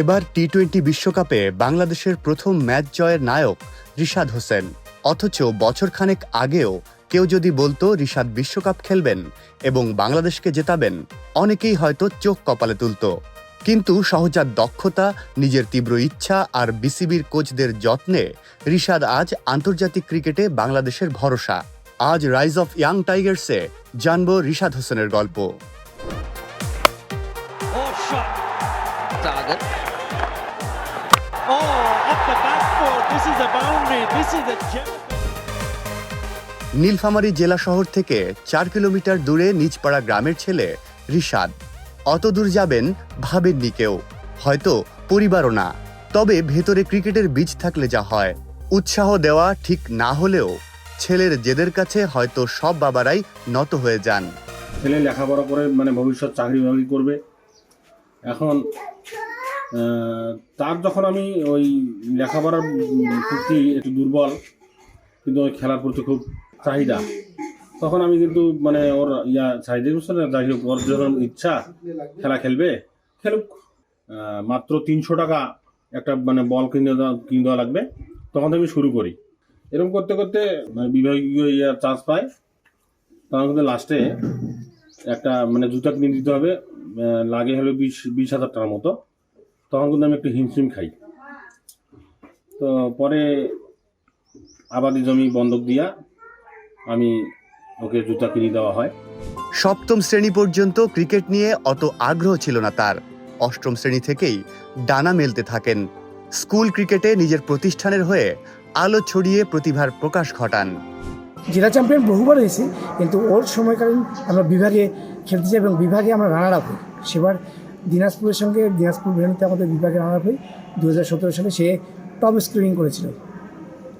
এবার T twenty বিশ্বকাপে বাংলাদেশের প্রথম ম্যাচ জয়ের নায়ক রিশাদ হোসেন। অথচ বছরখানেক আগেও কেউ যদি বলতো রিশাদ বিশ্বকাপ খেলবেন এবং বাংলাদেশকে জেতাবেন, অনেকেই হয়তো চোখ কপালে তুলত। কিন্তু সহজাত দক্ষতা, নিজের তীব্র ইচ্ছা আর বিসিবির কোচদের যত্নে রিশাদ আজ আন্তর্জাতিক ক্রিকেটে বাংলাদেশের ভরসা। আজ রাইজ অফ ইয়াং টাইগার্সে জানব রিশাদ হোসেনের গল্প। নীলফামারী জেলা শহর থেকে চার কিলোমিটার দূরে নিজপাড়া গ্রামের ছেলে রিশাদ। অত দূর যাবেন ভাবেননি কেউ। হয়তো পরিবারও না। তবে ভেতরে ক্রিকেটের বীজ থাকলে যা হয়। উৎসাহ দেওয়া ঠিক না হলেও ছেলের জেদের কাছে হয়তো সব বাবারাই নত হয়ে যান। ছেলে লেখাপড়া করে মানে ভবিষ্যৎ চাকরি বাকরি করবে। এখন তার যখন আমি ওই লেখাপড়ার প্রতি একটু দুর্বল, কিন্তু ওই খেলার প্রতি খুব চাহিদা, তখন আমি কিন্তু মানে ওর ইয়া চাহিদা বুঝছে না যাই হোক, ওর যখন ইচ্ছা, খেলা খেলবে, খেলুক। মাত্র তিনশো টাকা একটা মানে বল কিনে দেওয়া কিনে দেওয়া লাগবে, তখন আমি শুরু করি। এরকম করতে করতে মানে বিভাগীয় ইয়া চান্স পাই তখন কিন্তু লাস্টে একটা মানে জুতা কিনে দিতে হবে লাগে হলো বিশ বিশ হাজার টাকার মতো। তখন কিন্তু আমি একটু হিমশিম খাই। তো পরে আবাদি জমি বন্ধক দিয়া আমি ওকে জুতা কিনে দেওয়া হয়। সপ্তম শ্রেণি পর্যন্ত ক্রিকেট নিয়ে অত আগ্রহ ছিল না তার। অষ্টম শ্রেণি থেকেই ডানা মেলতে থাকেন। স্কুল ক্রিকেটে নিজের প্রতিষ্ঠানের হয়ে আলো ছড়িয়ে প্রতিভার প্রকাশ ঘটান। জেলা চ্যাম্পিয়ন বহুবার হয়েছি কিন্তু ওর সময়কালীন আমরা বিভাগে খেলতে যাই এবং বিভাগে আমরা রানার আপ সেবার দিনাজপুরের সঙ্গে দিনাজপুর ভেনুতে আমাদের বিভাগের আপ হই দু হাজার সতেরো সালে সে টপ স্কোরিং করেছিল।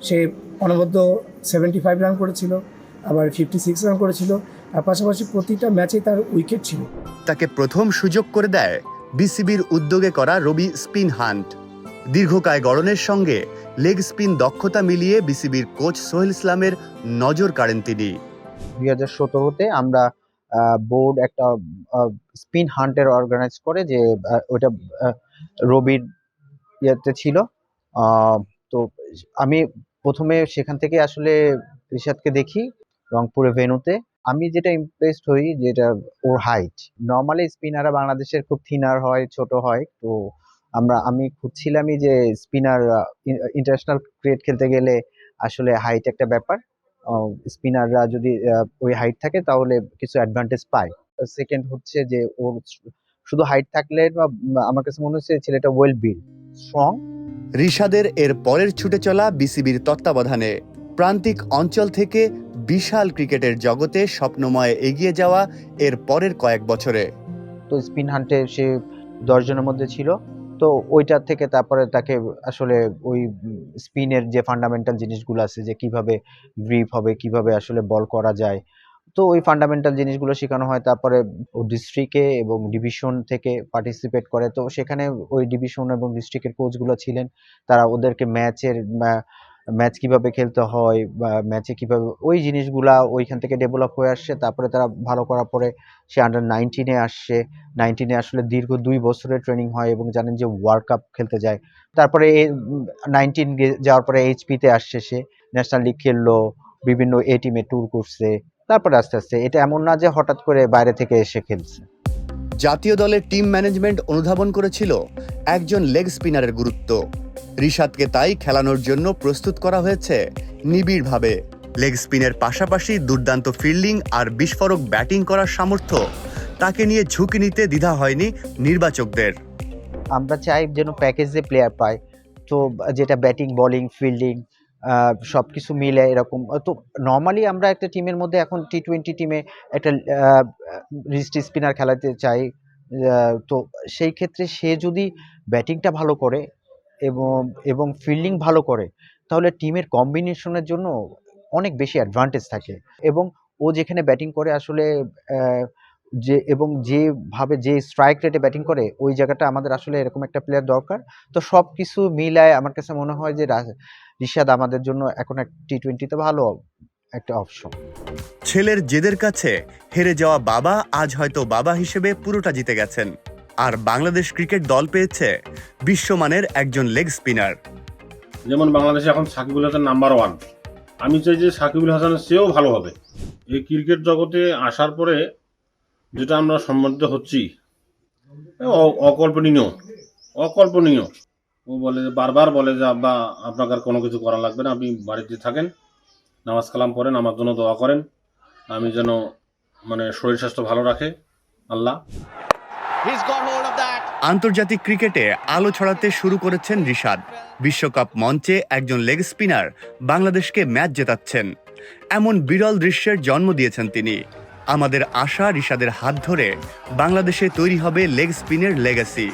সে অনবদ্য সেভেন্টি ফাইভ রান করেছিল আবার ফিফটি সিক্স রান করেছিল আর পাশাপাশি প্রতিটা ম্যাচে তার উইকেট ছিল। তাকে প্রথম সুযোগ করে দেয় বিসিবির উদ্যোগে করা রবি স্পিন হান্ট। দীর্ঘকায় গড়নের সঙ্গে লেগ স্পিন দক্ষতা মিলিয়ে বিসিবির কোচ সোহেল ইসলামের নজর কাড়েন তিনি। দুই হাজার সতেরোতে আমরা বোর্ড একটা স্পিন হান্টের অর্গানাইজ করে যে ওটা রবির ইয়েতে ছিল। তো আমি প্রথমে সেখান থেকে আসলে রিশাদকে দেখি রংপুরে ভেনুতে আমি যেটা ইমপ্রেসড হই যেটা ওর হাইট নর্মালি স্পিনাররা বাংলাদেশের খুব থিনার হয়, ছোট হয়। তো আমরা, আমি খুঁজছিলামই যে স্পিনার ইন্টারন্যাশনাল ক্রিকেট খেলতে গেলে আসলে হাইট একটা ব্যাপার। স্পিনাররা যদি ওই হাইট থাকে তাহলে কিছু অ্যাডভান্টেজ পায়। সেকেন্ড হচ্ছে যে ওর শুধু হাইট থাকলে বা আমার কাছে মনে হচ্ছে ছেলেটা ওয়েল বিল্ড স্ট্রং রিশাদের এর পরের ছুটে চলা বিসিবির তত্ত্বাবধানে প্রান্তিক অঞ্চল থেকে বিশাল ক্রিকেটের জগতে স্বপ্নময় এগিয়ে যাওয়া এর পরের কয়েক বছরে। তো স্পিন হান্টে সে দশ জনের মধ্যে ছিল। তো ওইটার থেকে তারপরে তাকে আসলে ওই স্পিনের যে ফান্ডামেন্টাল জিনিসগুলো আছে, যে কীভাবে গ্রিপ হবে, কীভাবে আসলে বল করা যায়, তো ওই ফান্ডামেন্টাল জিনিসগুলো শেখানো হয়। তারপরে ও ডিস্ট্রিক্টে এবং ডিভিশন থেকে পার্টিসিপেট করে। তো সেখানে ওই ডিভিশন এবং ডিস্ট্রিক্টের কোচগুলো ছিলেন। তারা ওদেরকে ম্যাচের ম্যাচ কীভাবে খেলতে হয় বা ম্যাচে কীভাবে, ওই জিনিসগুলা ওইখান থেকে ডেভেলপ হয়ে আসছে। তারপরে তারা ভালো করার পরে সে আন্ডার নাইনটিনে আসছে। নাইনটিনে আসলে দীর্ঘ দুই বছরের ট্রেনিং হয় এবং জানেন যে ওয়ার্ল্ড কাপ খেলতে যায়। তারপরে নাইনটিন যাওয়ার পরে এইচপিতে আসছে সে। ন্যাশনাল লিগ খেললো, বিভিন্ন এ টিমে ট্যুর করছে। তারপরে আস্তে আস্তে, এটা এমন না যে হঠাৎ করে বাইরে থেকে এসে খেলছে। জাতীয় দলের টিম ম্যানেজমেন্ট অনুধাবন করেছিল একজন লেগ স্পিনারের গুরুত্ব। রিশাদকে তাই খেলানোর জন্য প্রস্তুত করা হয়েছে নিবিড়ভাবে। লেগ স্পিনের পাশাপাশি দুর্দান্ত ফিল্ডিং আর বিস্ফোরক ব্যাটিং করার সামর্থ্য। তাকে নিয়ে ঝুঁকি নিতে দ্বিধা হয়নি নির্বাচকদের। আমরা চাই যেন প্যাকেজে প্লেয়ার পায়, তো যেটা ব্যাটিং বলিং ফিল্ডিং সব কিছু মিলে এরকম, তো নর্মালি আমরা একটা টিমের মধ্যে এখন টি টোয়েন্টি টিমে একটা রিস্ট স্পিনার খেলাতে চাই তো সেই ক্ষেত্রে সে যদি ব্যাটিংটা ভালো করে এবং এবং ফিল্ডিং ভালো করে, তাহলে টিমের কম্বিনেশনের জন্য অনেক বেশি অ্যাডভান্টেজ থাকে। এবং ও যেখানে ব্যাটিং করে আসলে যে, এবং যেভাবে যে স্ট্রাইক রেটে ব্যাটিং করে, ওই জায়গাটা আমাদের আসলে এরকম একটা প্লেয়ার দরকার। তো সব কিছু মিলায় আমার কাছে মনে হয় যে রিশাদ আমাদের জন্য এখন এক টি টোয়েন্টিতে ভালো একটা অপশন ছেলের জেদের কাছে হেরে যাওয়া বাবা আজ হয়তো বাবা হিসেবে পুরোটা জিতে গেছেন। আর বাংলাদেশ ক্রিকেট দল পেয়েছে বিশ্বমানের একজন লেগ স্পিনার যেমন বাংলাদেশে এখন সাকিবুল হাসান নাম্বার ওয়ান আমি চাই যে সাকিবুল হাসানের চেয়েও ভালো হবে। এই ক্রিকেট জগতে আসার পরে যেটা আমরা সম্মানিত হচ্ছি অকল্পনীয়। অকল্পনীয়। ও বলে যে, বারবার বলে যে, আব্বা, আপনাকে কোনো কিছু করা লাগবে না। আপনি বাড়িতে থাকেন, নামাজ কালাম পড়েন, আমার জন্য দোয়া করেন। আমি যেন মানে শরীর স্বাস্থ্য ভালো রাখে। আল্লাহ। আন্তর্জাতিক ক্রিকেটে আলো ছড়াতে শুরু করেছেন রিশাদ। বিশ্বকাপ মঞ্চে একজন লেগ স্পিনার বাংলাদেশকে ম্যাচ জেতাচ্ছেন। এমন বিরল দৃশ্যের জন্ম দিয়েছেন তিনি। আমাদের আশা রিশাদের হাত ধরে বাংলাদেশে তৈরি হবে লেগ স্পিনের লেগাসি